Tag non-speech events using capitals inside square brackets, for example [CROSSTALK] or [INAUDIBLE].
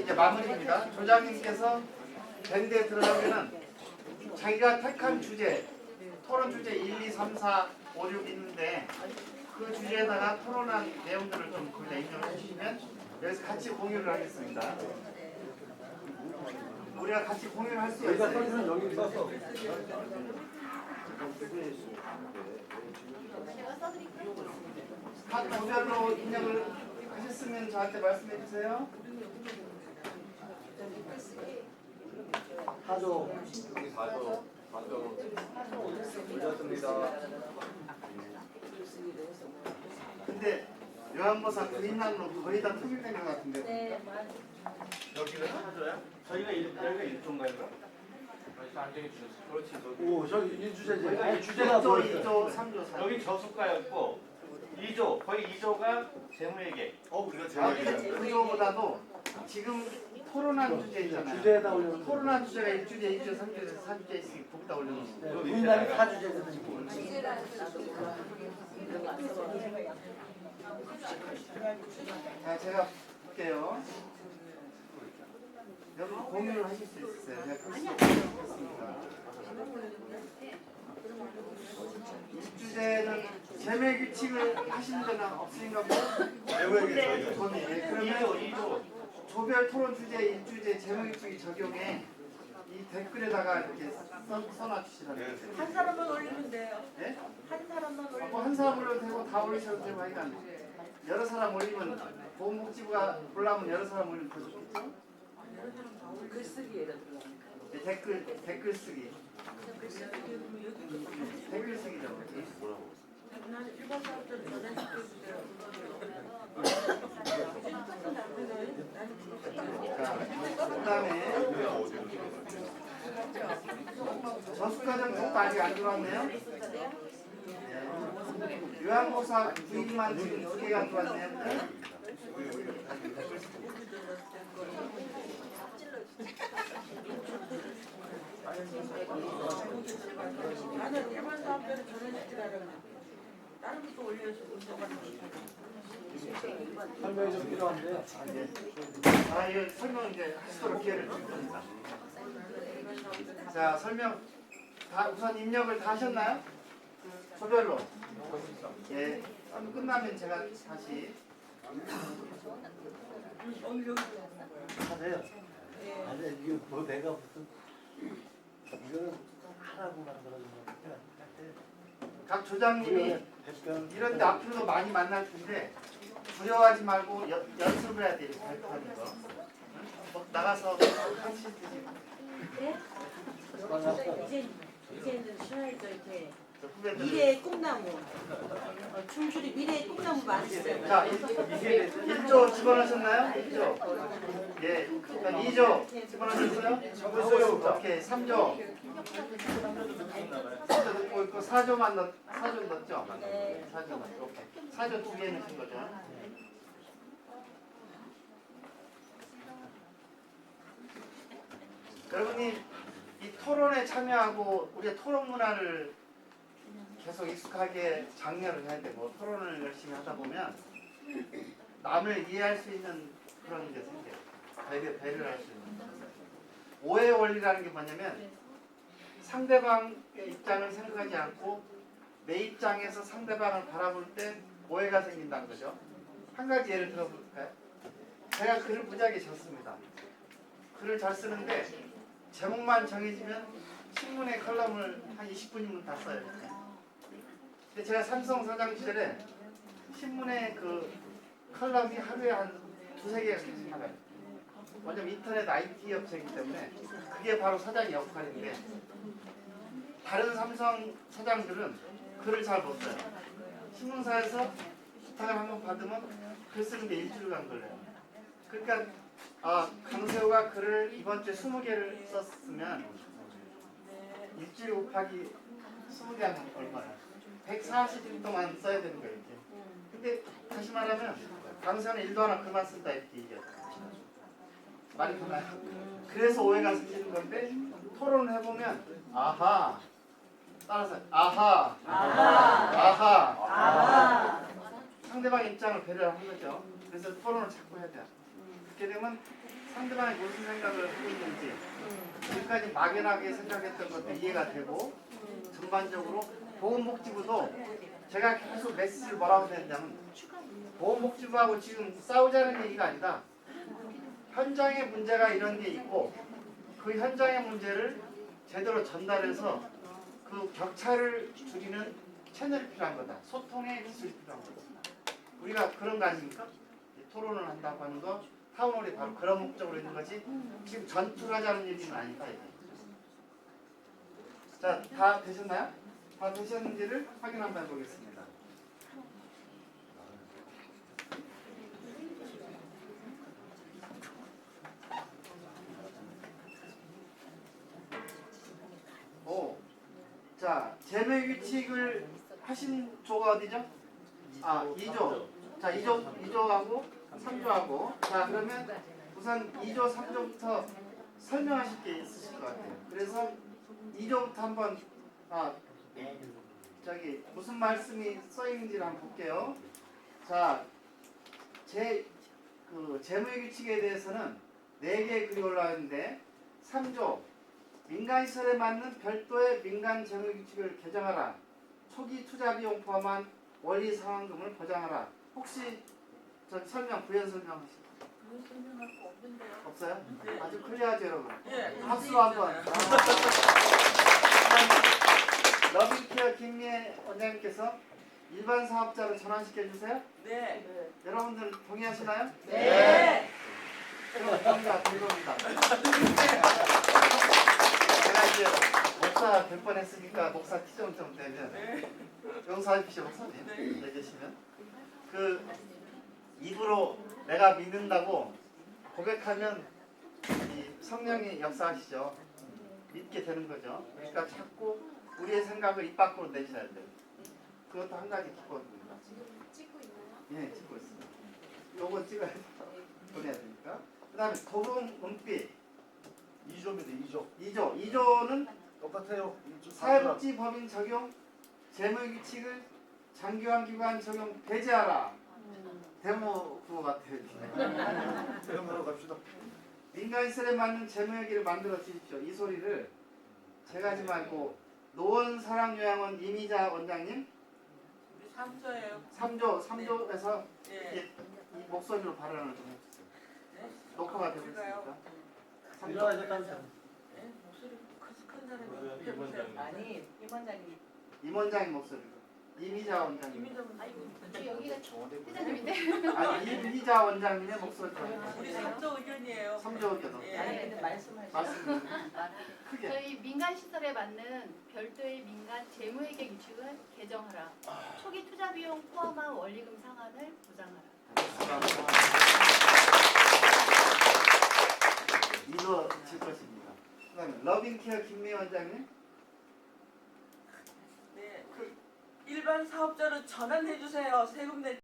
이제 마무리입니다. 조장님께서 밴드에 들어가면은 자기가 택한 주제, 토론 주제 1, 2, 3, 4, 5, 6 있는데 그 주제에다가 토론한 내용들을 좀 거기다 인용해 주시면 여기서 같이 공유를 하겠습니다. 우리가 같이 공유를 할 수가 있어요. 써있는 여기 써서 각 조별로 입력을 하셨으면 저한테 말씀해 주세요. 하조 여기 사조 사조 올렸습니다. 근데 요한보사 그린란으로 거의 다 통일된 것 같은데 네, 여기를 하죠요? 저희가 일, 여기가 주셨어요. 그렇지. 저기. 오 저기 이 주제지. 저희가 이 주제가 1조, 뭐였어요? 2조, 3조, 4조 여기 저수가였고 2조 거의 2조가 재무회계. 어, 우리가 아, 제일 그 그거보다도 지금 토론한 주제 있잖아요. 주제에다 올려놓은 거. 토론한 주제가 1주제, 2주제, 3주제, 4주제 있으니 거기다 올려놓으시면 네, 그 우리나라. 사주제거든요. 자, 제가 볼게요. 여기 공유를 하실 수 있어요. 제가 글씨 없습니다. 이 주제는 제매 규칙을 하신 데는 없으신가 예, 2조 그러면 2 조. 조별 토론 주제 1주제 제매 규칙 적용에 이 댓글에다가 이렇게 써, 써놔 주시라는 네. 거예요. 한 사람만 올리면 돼요. 예? 한 사람만 올리면 뭐한 사람 올려도 되고 다 올리셔도 되고 하니까 여러 사람 올리면 보건복지부가 보려면 여러 사람 올리면 더 좋겠죠? 글쓰기에다 들어가니까. 네, 댓글 댓글 쓰기 댓글 쓰기죠. 나는 일반 사람들 전에 자, 그다음에 저수과정 쪽도 아직 안 들어왔네요. 네. 요양보사 구입만 지금 두 개가 들어왔네요. 나는 일반 사람들은 전해주더라고. 다른 것도 올려서 거. 설명이 좀 필요한데. 아, 이거 설명 이제 하시도록 기회를 줄 겁니다. 자, 설명 다 우선 입력을 다 하셨나요? 조별로. 예. 그럼 끝나면 제가 다시 하세요. 아니 이게 뭐 내가 무슨 이거는 하라고만 그러는 거 같아. 각 조장님이 답변 이런 데 앞으로도 많이 만날 텐데 두려워하지 말고 여- 연습을 해야 돼요. 발표하는 거. 뭐 나가서 하시듯이 이제 이제는 저 후배들. 미래의 꿈나무 어, 춤추리 미래의 꿈나무 많으시잖아요. 자, 1조 집어넣으셨나요? 1조. 예. 그럼 2조 집어넣으셨어요? 오케이. 3조. 3조 넣고 있고 4조만 넣 4조 넣었죠? 네. 4조 넣었죠. 오케이. 4조 두 개 넣으신 거죠? 여러분이 이 토론에 참여하고 우리가 토론 문화를 계속 익숙하게 장려를 해야 되고 토론을 열심히 하다 보면 남을 이해할 수 있는 그런 게 생겨요. 배려, 배려를 할 수 있는. 오해 원리라는 게 뭐냐면 상대방의 입장을 생각하지 않고 내 입장에서 상대방을 바라볼 때 오해가 생긴다는 거죠. 한 가지 예를 들어볼까요? 제가 글을 무지하게 졌습니다. 글을 잘 쓰는데 제목만 정해지면 신문에 컬럼을 한 20분이면 다 써요. 근데 제가 삼성 사장 시절에 신문에 그 컬럼이 하루에 한 두세 개가 계속 나가요. 왜냐면 인터넷 IT 업체이기 때문에 그게 바로 사장의 역할인데 다른 삼성 사장들은 글을 잘 못 써요. 신문사에서 부탁을 한번 받으면 글 쓰는데 일주일간 걸려요. 그러니까 아 강세호가 글을 이번 주에 20개를 썼으면 일주일 곱하기 20개 하면 얼마야? 140일 동안 써야 되는 거예요 이렇게. 근데 다시 말하면 강세호는 일도 하나 그만 쓴다 이렇게 얘기해요. 말이 되나요? 그래서 오해가 생기는 건데 토론을 해보면 아하 따라서 아하 아하 상대방 입장을 배려하는 거죠. 그래서 토론을 자꾸 해야 돼요. 그렇게 되면 상대방이 무슨 생각을 하고 있는지 지금까지 막연하게 생각했던 것도 이해가 되고 전반적으로 보건복지부도 제가 계속 메시지를 뭐라고 드렸냐면 보건복지부하고 지금 싸우자는 얘기가 아니다. 현장에 문제가 이런 게 있고 그 현장의 문제를 제대로 전달해서 그 격차를 줄이는 채널이 필요한 거다. 소통의 기술이 필요한 거다. 우리가 그런 거 아닙니까? 이 토론을 한다고 하는 거 타운홀이 바로 그런 목적으로 있는 거지 지금 전투를 하자는 얘기는 아니다. 자, 다 되셨나요? 다 되셨는지를 확인 한번 해보겠습니다. 오, 자, 재배 규칙을 하신 조가 어디죠? 아, 2조. 자, 2조, 2조하고 3조하고. 자, 그러면 우선 2조, 3조부터 설명하실 게 있으실 것 같아요. 그래서 2조부터 한번, 아, 저기, 무슨 말씀이 써 있는지를 한번 볼게요. 자, 제, 그, 재무의 규칙에 대해서는 4개 글이 올라와 있는데, 3조, 민간 시설에 맞는 별도의 민간 재무 규칙을 개정하라. 초기 투자 비용 포함한 원리 상환금을 보장하라. 혹시 저 설명 부연 설명하실 그런 설명할 거 없는데요. 없어요? 네. 아주 클리어하죠 여러분. 예. 박수 한번. 러빙케어 김미애 원장님께서 일반 사업자로 전환시켜 주세요. 네. 여러분들 동의하시나요? 네. 그럼 동의가 들어옵니다. 제가 이제 목사 될 뻔했으니까 목사 티 좀 좀 되면 네. 용서하십시오 목사님 네. 내 계시면 그 입으로 내가 믿는다고 고백하면 이 성령이 역사하시죠. 믿게 되는 거죠. 그러니까 자꾸 우리의 생각을 입 밖으로 내셔야 돼요. 그것도 한 가지 기법입니다. 찍고 있나요? 예 찍고 있습니다. 요거 찍어야 보내야 되니까. 그 다음에 도금 은빛. 2조입니다. 2조. 2조. 2조는 똑같아요. 2조 사회복지법인 적용 재무규칙을 장기관 기관 적용 배제하라 데모 그거 같아요 [LAUGHS] 그럼으로 갑시다. 민간시설에 맞는 재무회계를 만들어 주십시오 이 소리를 제가 하지 말고 노원 사랑요양원 이미자 원장님 우리 삼조예요. 3조 3조에서 예. 이 목소리로 발언을 좀 해주세요 네. 녹화가 되고. 있으니까 3조 일어나셨다면서요. 네. 목소리 큰, 큰 사람이 네, 해보세요. 아니 임원장님 임원장님 목소리로 이미자 원장님. 이민정은 아이고, 저 여기가 회장님인데. 아니 이미자 원장님의 목소리로 우리 삼조 의견이에요. 3조 의견 예. 아니 근데 말씀하시 말씀 크게. 저희 민간 시설에 맞는 별도의 민간 재무회계 규칙을 개정하라. 초기 투자 비용 포함한 원리금 상환을 보장하라. 이거 질 것입니다. 그다음에 러빙케어 김미 원장님 네. 일반 사업자로 전환해 주세요. 세금 낼